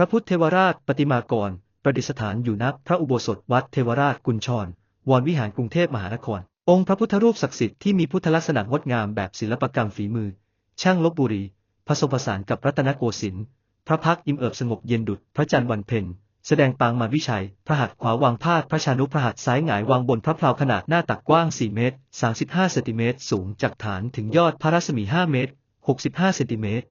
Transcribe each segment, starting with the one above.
พระพุทธเทวราชปฏิมากร ประดิษฐานอยู่ณพระอุโบสถวัดเทวราชกุญชร วรวิหารกรุงเทพมหานคร องค์พระพุทธรูปศักดิ์สิทธิ์ที่มีพุทธลักษณะงดงามแบบศิลปกรรมฝีมือ ช่างลบบุรี ผสมผสานกับรัตนโกสินทร์พระพักอิ่มเอิบสงบเย็นดุจพระจันทร์วันเพ็ญแสดงปางมารวิชัย พระหัตถ์ขวาวางพาดพระชานุพระหัตถ์ซ้ายหงายวางบนพระเพลาขนาดหน้าตักกว้าง 4 เมตร 35 เซนติเมตร สูงจากฐานถึงยอดพระรัศมี 5 เมตร 65 เซนติเมตร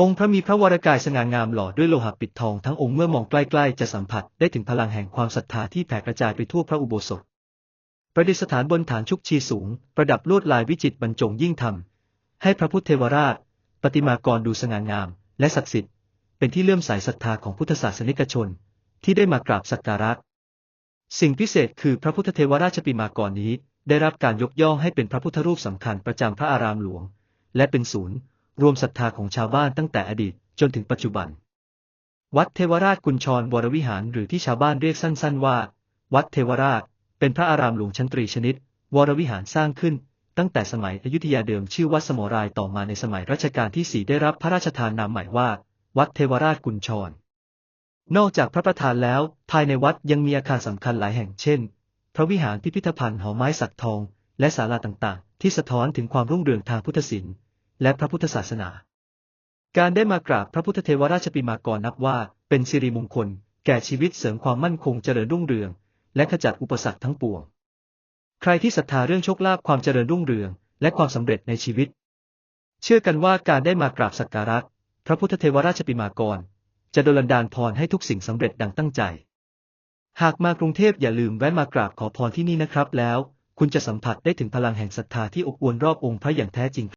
องค์พระมีพระวรกายสง่างามหล่อด้วยโลหะปิดทองทั้งองค์เมื่อมองใกล้ๆจะสัมผัสได้ถึงพลังแห่งความศรัทธาที่แผ่กระจายไปทั่วพระอุโบสถ ประดิษฐานบนฐานชุกชีสูง ประดับลวดลายวิจิตรบรรจงยิ่งทำให้พระพุทธเทวราช ปฏิมากรดูสง่างาม และศักดิ์สิทธิ์ เป็นที่เลื่อมใสศรัทธาของพุทธศาสนิกชน ที่ได้มากราบสักการะสิ่งพิเศษคือพระพุทธเทวราชปิมากรนี้ ได้รับการยกย่องให้เป็นพระพุทธรูปสำคัญประจำพระอารามหลวง และเป็นศูนย์ รวมศรัทธาของชาวบ้านตั้งแต่อดีตจนถึงปัจจุบัน วัดเทวราชกุญชรวรวิหารหรือที่ชาวบ้านเรียกสั้นๆว่า วัดเทวราช เป็นพระอารามหลวงชั้นตรีชนิด วรวิหารสร้างขึ้น ตั้งแต่สมัยอยุธยาเดิมชื่อวัดสมรายต่อมาในสมัยรัชกาลที่สี่ได้รับพระราชทานนามใหม่ว่า วัดเทวราชกุญชร นอกจากพระประธานแล้ว ภายในวัดยังมีอาคารสำคัญหลายแห่งเช่น พระวิหารพิพิธภัณฑ์หอไม้สักทอง และศาลาต่างๆ ที่สะท้อนถึงความรุ่งเรืองทางพุทธศิลป์ และพระพุทธศาสนา การได้มากราบพระพุทธเทวราชปิมากรนับว่าเป็นสิริมงคล แก่ชีวิตเสริมความมั่นคงเจริญรุ่งเรือง และขจัดอุปสรรคทั้งปวง ใครที่ศรัทธาเรื่องโชคลาภความเจริญรุ่งเรือง และความสำเร็จในชีวิต เชื่อกันว่าการได้มากราบสักการะพระพุทธเทวราชปิมากร จะดลดานพรให้ทุกสิ่งสำเร็จดังตั้งใจ หากมากรุงเทพอย่าลืมแวะมากราบขอพรที่นี่นะครับแล้วคุณจะสัมผัสได้ถึงพลังแห่งศรัทธาที่อบอวลรอบองค์พระอย่างแท้จริง